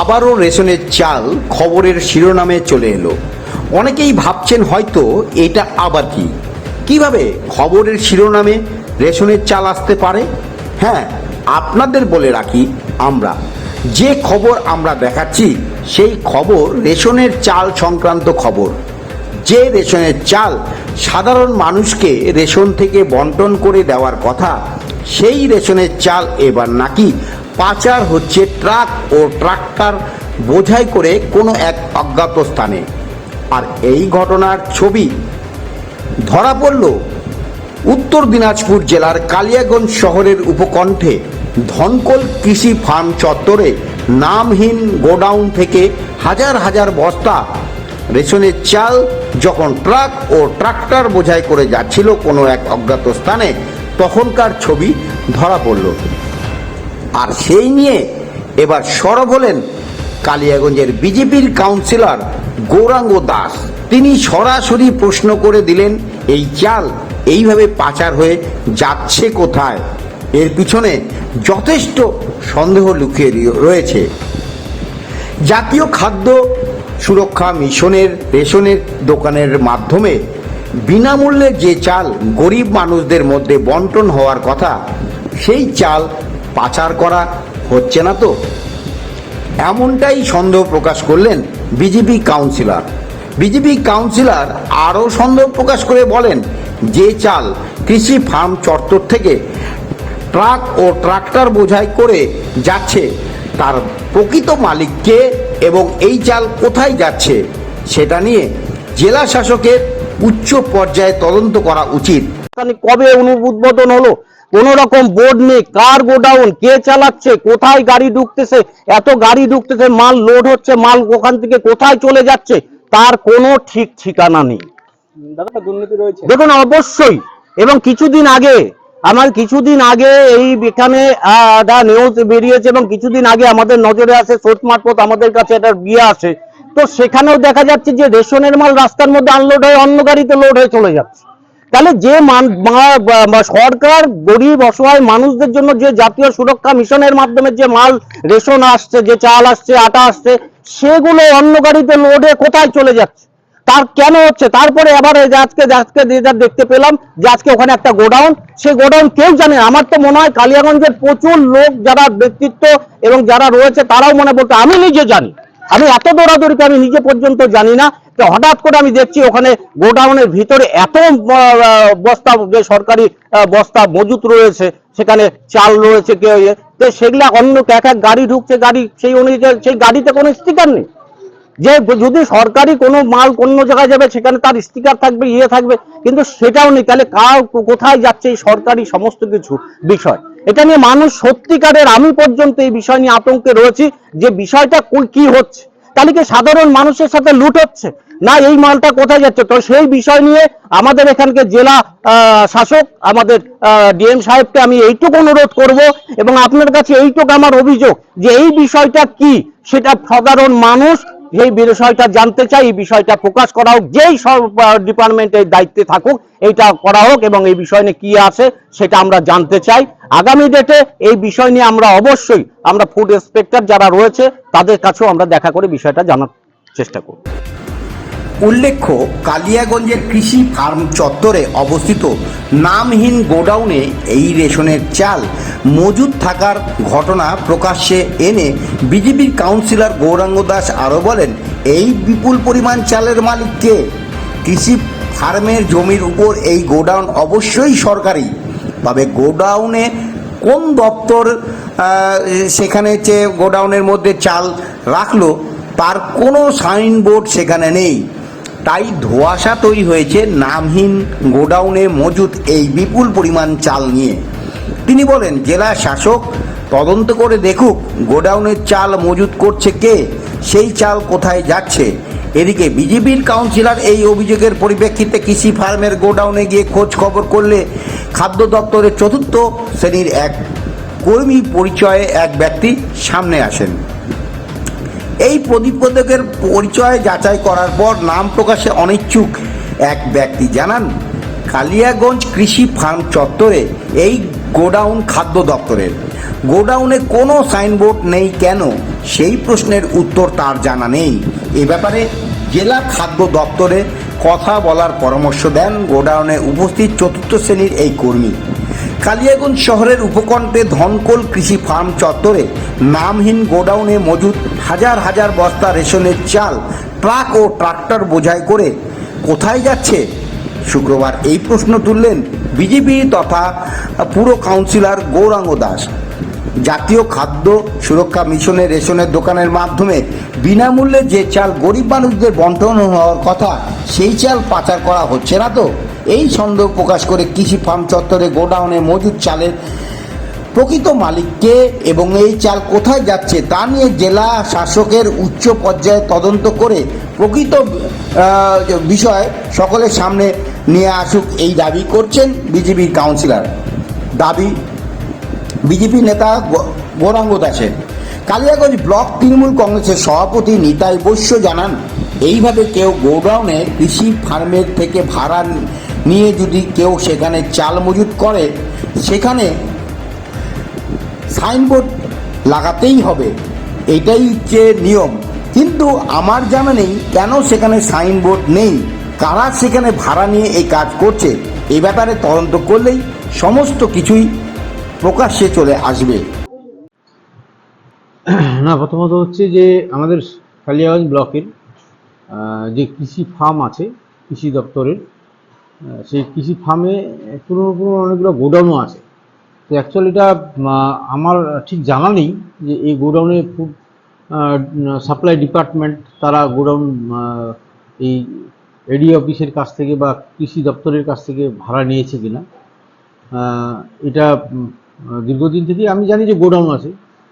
আবারও রেশনের চাল খবরের শিরোনামে চলে এলো। অনেকেই ভাবছেন হয়তো এটা আবার কি? কীভাবে খবরের শিরোনামে রেশনের চাল আসতে পারে? হ্যাঁ আপনাদের বলে রাখি আমরা। যে খবর আমরা দেখাচ্ছি, সেই খবর রেশনের চাল সংক্রান্ত খবর। যে রেশনের চাল সাধারণ মানুষকে রেশন থেকে বন্টন করে দেওয়ার কথা, সেই রেশনের চাল এবার নাকি পাচার হচ্ছে ট্রাক ও ট্রাক্টর বোঝাই করে কোনো এক অজ্ঞাত স্থানে। আর এই ঘটনার ছবি ধরা পড়ল উত্তর দিনাজপুর জেলার কালিয়াগঞ্জ শহরের উপকণ্ঠে। ধনকল কৃষি ফার্ম চত্বরে নামহীন গোডাউন থেকে হাজার হাজার বস্তা, রেশনের চাল যখন ট্রাক ও ট্রাক্টর বোঝাই করে যাচ্ছিল কোনো এক অজ্ঞাত স্থানে, তখনকার ছবি ধরা পড়ল। আর সেই নিয়ে এবার সরব হলেন কালিয়াগঞ্জের বিজেপির কাউন্সিলর গৌরাঙ্গ দাস। তিনি সরাসরি প্রশ্ন করে দিলেন, এই চাল এইভাবে পাচার হয়ে যাচ্ছে কোথায়? এর পিছনে যথেষ্ট সন্দেহ লুকিয়ে রয়েছে। জাতীয় খাদ্য সুরক্ষা মিশনের রেশনের দোকানের মাধ্যমে বিনামূল্যে যে চাল গরিব মানুষদের মধ্যে বন্টন হওয়ার কথা, সেই চাল পাচার করা হচ্ছে না তো? এমনটাই সন্দেহ প্রকাশ করলেন বিজেপি কাউন্সিলর। বিজেপি কাউন্সিলর আরও সন্দেহ প্রকাশ করে বলেন, যে চাল কৃষি ফার্ম চত্বর থেকে ট্রাক ও ট্রাক্টর বোঝাই করে যাচ্ছে, তার প্রকৃত মালিককে এবং এই চাল কোথায় যাচ্ছে, সেটা নিয়ে জেলা শাসকের উচ্চ পর্যায়ে তদন্ত করা উচিত। কবে অনুদ্বোধন হলো? কোন রকম বোর্ড নেই কার গোডাউন কে চালাচ্ছে কোথায় গাড়ি ঢুকতেছে এত গাড়ি ঢুকতেছে মাল লোড হচ্ছে মাল ওখান থেকে কোথায় চলে যাচ্ছে তার কোনো ঠিক ঠিকানা নেই। দেখুন অবশ্যই এবং কিছুদিন আগে আমার কিছুদিন আগে এই এখানে নিউজ বেরিয়েছে এবং কিছুদিন আগে আমাদের নজরে আসে সোর্স মারফত আমাদের কাছে একটা বিয়ে আসে। তো সেখানেও দেখা যাচ্ছে যে রেশনের মাল রাস্তার মধ্যে আনলোড হয়ে অন্য গাড়িতে লোড হয়ে চলে যাচ্ছে। তাহলে যে সরকার গরিব, অসহায় মানুষদের জন্য যে জাতীয় সুরক্ষা মিশনের মাধ্যমে যে মাল, রেশন আসছে, যে চাল আসছে, আটা আসছে, সেগুলো অন্য গাড়িতে লোডে কোথায় চলে যাচ্ছে? তার কেন হচ্ছে? তারপরে আবার আজকে আজকে যেটা দেখতে পেলাম যে আজকে ওখানে একটা গোডাউন, সেই গোডাউন কেউ জানে আমার তো মনে হয় কালিয়াগঞ্জের প্রচুর লোক যারা ব্যক্তিত্ব এবং যারা রয়েছে, তারাও মনে বলতে আমি নিজে জানি। আমি এত দৌড়াদৌড়িতে আমি নিজে পর্যন্ত জানি না। হঠাৎ করে আমি দেখছি ওখানে গোডাউনের ভিতরে এত বস্তা যে সরকারি বস্তা মজুত রয়েছে সেখানে চাল রয়েছে কেউ ইয়ে, তো সেগুলা অন্য এক এক গাড়ি ঢুকছে গাড়ি সেই অনুযায়ী সেই গাড়িতে কোনো স্টিকার নেই। যে যদি সরকারি কোনো মাল অন্য জায়গায় যাবে সেখানে তার স্টিকার থাকবে ইয়ে থাকবে কিন্তু সেটাও নেই। তাহলে কার কোথায় যাচ্ছে এই সরকারি সমস্ত কিছু বিষয়? এটা নিয়ে মানুষ সত্যিকারের আমি পর্যন্ত এই বিষয় নিয়ে আতঙ্কে রয়েছি যে বিষয়টা কি হচ্ছে? তাহলে কি সাধারণ মানুষের সাথে লুট হচ্ছে? না, এই মালটা কোথায় যাচ্ছে? তো সেই বিষয় নিয়ে আমাদের এখানকে জেলা শাসক, আমাদের ডিএম সাহেবকে আমি এইটুকু অনুরোধ করব এবং আপনার কাছে এইটুকু আমার অভিযোগ যে এই বিষয়টা কি? সেটা সাধারণ মানুষ এই বিষয়টা জানতে চাই এই বিষয়টা প্রকাশ করা হোক, যেই সব ডিপার্টমেন্টের দায়িত্বে থাকুক, এইটা করা হোক এবং এই বিষয় নিয়ে কি আছে সেটা আমরা জানতে চাই। আগামী ডেটে এই বিষয় নিয়ে আমরা অবশ্যই, আমরা ফুড ইন্সপেক্টর যারা রয়েছে, তাদের কাছেও আমরা দেখা করে বিষয়টা জানার চেষ্টা করব। উল্লেখ্য, কালিয়াগঞ্জের কৃষি ফার্ম চত্বরে অবস্থিত নামহীন গোডাউনে এই রেশনের চাল মজুদ থাকার ঘটনা প্রকাশ্যে এনে বিজেপির কাউন্সিলর গৌরাঙ্গ দাস আরও বলেন, এই বিপুল পরিমাণ চালের মালিককে কৃষি ফার্মের জমির উপর এই গোডাউন অবশ্যই সরকারি। তবে গোডাউনে কোন দপ্তর সেখানে যে গোডাউনের মধ্যে চাল রাখল, তার কোনো সাইনবোর্ড সেখানে নেই। তাই ধোঁয়াশা তৈরি হয়েছে নামহীন গোডাউনে মজুদ এই বিপুল পরিমাণ চাল নিয়ে। তিনি বলেন, জেলা শাসক, তদন্ত করে দেখুক গোডাউনের চাল মজুদ করছে কে, সেই চাল কোথায় যাচ্ছে। এদিকে বিজেপির কাউন্সিলর এই অভিযোগের পরিপ্রেক্ষিতে কৃষি ফার্মের গোডাউনে গিয়ে খোঁজ খবর করলে খাদ্য দপ্তরের চতুর্থ শ্রেণির এক কর্মী পরিচয়ে এক ব্যক্তি সামনে আসেন। এই প্রতিবেদকের পরিচয় যাচাই করার পর নাম প্রকাশে অনিচ্ছুক এক ব্যক্তি জানান, কালিয়াগঞ্জ কৃষি ফার্ম চত্বরে এই গোডাউন খাদ্য দপ্তরের। গোডাউনে কোনো সাইনবোর্ড নেই কেন? সেই প্রশ্নের উত্তর তার জানা নেই। এ ব্যাপারে জেলা খাদ্য দপ্তরে কথা বলার পরামর্শ দেন গোডাউনে উপস্থিত চতুর্থ শ্রেণির এই কর্মী। কালিয়াগঞ্জ শহরের উপকণ্ঠে ধনকোল কৃষি ফার্ম চত্বরে নামহীন গোডাউনে মজুদ হাজার হাজার বস্তা রেশনের চাল, ট্রাক ও ট্রাক্টর বোঝাই করে কোথায় যাচ্ছে? শুক্রবার এই প্রশ্ন তুললেন বিজেপি তথা পুরো কাউন্সিলর গৌরাঙ্গ দাস। জাতীয় খাদ্য সুরক্ষা মিশনের রেশনের দোকানের মাধ্যমে বিনামূল্যে যে চাল গরিব মানুষদের বন্টন হওয়ার কথা, সেই চাল পাচার করা হচ্ছে না তো? এই সন্দেহ প্রকাশ করে কৃষি ফার্ম চত্বরে গোডাউনে মজুদ চালের প্রকৃত মালিককে এবং এই চাল কোথায় যাচ্ছে তা নিয়ে জেলা শাসকের উচ্চ পর্যায়ে তদন্ত করে প্রকৃত বিষয় সকলের সামনে নিয়ে আসুক এই দাবি করছেন বিজেপির কাউন্সিলর। দাবি বিজেপি নেতা গৌরাঙ্গ দাসের কালিয়াগঞ্জ ব্লক তৃণমূল কংগ্রেসের সভাপতি নিতাই বৈশ্য জানান, এইভাবে কেউ গোডাউনে কৃষি ফার্মের থেকে ভাড়া নিয়ে যদি কেউ সেখানে চাল মজুত করে, সেখানে সাইনবোর্ড লাগাতেই হবে। এটাই হচ্ছে নিয়ম। কিন্তু আমার জানা নেই কেন সেখানে সাইনবোর্ড নেই। কারা সেখানে ভাড়া নিয়ে এই কাজ করছে? এ ব্যাপারে তদন্ত করলেই সমস্ত কিছুই প্রকাশ্যে চলে আসবে। না, প্রথমত হচ্ছে যে আমাদের কালিয়াগঞ্জ ব্লকের যে কৃষি ফার্ম আছে, কৃষি দপ্তরের সেই কৃষি ফার্মে পুরনো পুরনো অনেকগুলো গোডাউনও আছে। তো অ্যাকচুয়ালি এটা আমার ঠিক জানা নেই যে এই গোডাউনে ফুড সাপ্লাই ডিপার্টমেন্ট তারা গোডাউন এই এডি অফিসের কাছ থেকে বা কৃষি দপ্তরের কাছ থেকে ভাড়া নিয়েছে কিনা। এটা দীর্ঘদিন থেকেই আমি জানি যে গোডাউন আছে,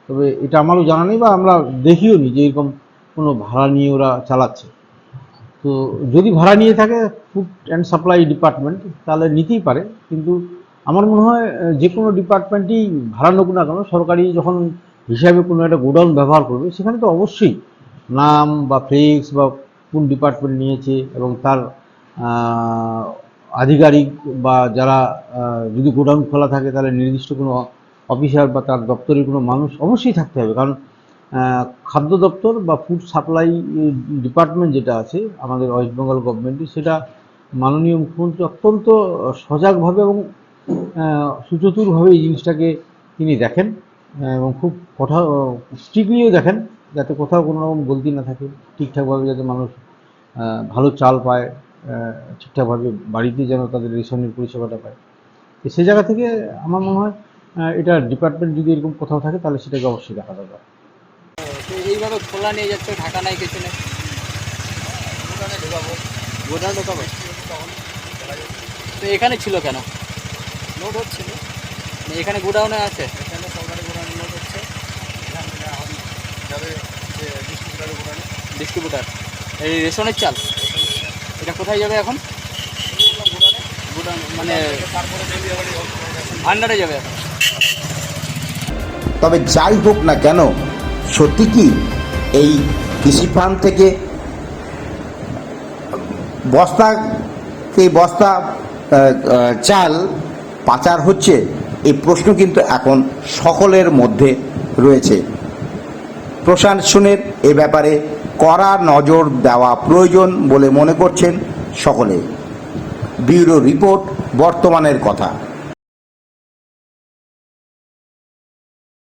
তবে এটা আমারও জানা নেই বা আমরা দেখিও নি যে এরকম কোনো ভাড়া নিয়ে ওরা চালাচ্ছে। তো যদি ভাড়া নিয়ে থাকে ফুড অ্যান্ড সাপ্লাই ডিপার্টমেন্ট তাহলে নিতেই পারে, কিন্তু আমার মনে হয় যে কোনো ডিপার্টমেন্টই ভাড়া নোক না কেন, সরকারি যখন হিসাবে কোনো একটা গোডাউন ব্যবহার করবে, সেখানে তো অবশ্যই নাম বা ফ্লেক্স বা কোন ডিপার্টমেন্ট নিয়েছে এবং তার আধিকারিক বা যারা যদি গোডাউন খোলা থাকে তাহলে নির্দিষ্ট কোনো অফিসার বা তার দপ্তরের কোনো মানুষ অবশ্যই থাকতে হবে। কারণ খাদ্য দপ্তর বা ফুড সাপ্লাই ডিপার্টমেন্ট যেটা আছে, আমাদের ওয়েস্ট বেঙ্গল গভর্নমেন্টের সেটা মাননীয় মুখ্যমন্ত্রী অত্যন্ত সজাগভাবে এবং সুচতুরভাবে এই জিনিসটাকে তিনি দেখেন এবং খুব কথা স্ট্রিক্টলিও দেখেন, যাতে কোথাও কোনো রকম গলতি না থাকে, ঠিকঠাকভাবে যাতে মানুষ ভালো চাল পায়। ঠিকঠাকভাবে বাড়িতে যেন তাদের রেশনের পরিষেবাটা পায়। তো সেই জায়গা থেকে আমার মনে হয় এটা ডিপার্টমেন্ট যদি এরকম কোথাও থাকে তাহলে সেটাকে অবশ্যই দেখা দরকার তো এইভাবে খোলা নিয়ে যাচ্ছে ঢাকা নাই কিছু নেই গোডাউনে ঢোকাবো। গোডাউনে ঢোকাবো তো এখানে ছিল কেন? লোড হচ্ছিল। এখানে গোডাউনে আছে? এখানে সরকারি গোডাউনে লোড হচ্ছে। এখান থেকে যাবে যে গোডাউনে। ডিস্ট্রিবিউটার এই রেশনের চাল? এটা কোথায় যাবে এখন? মানে আন্ডারে যাবে এখন। তবে যাই হোক না কেন, সত্যি কি এই কৃষি ফার্ম থেকে বস্তা এই বস্তা চাল পাচার হচ্ছে এই প্রশ্ন কিন্তু এখন সকলের মধ্যে রয়েছে। প্রশাসনের এ ব্যাপারে কড়া নজর দেওয়া প্রয়োজন বলে মনে করছেন সকলে। ব্যুরো রিপোর্ট বর্তমানের কথা।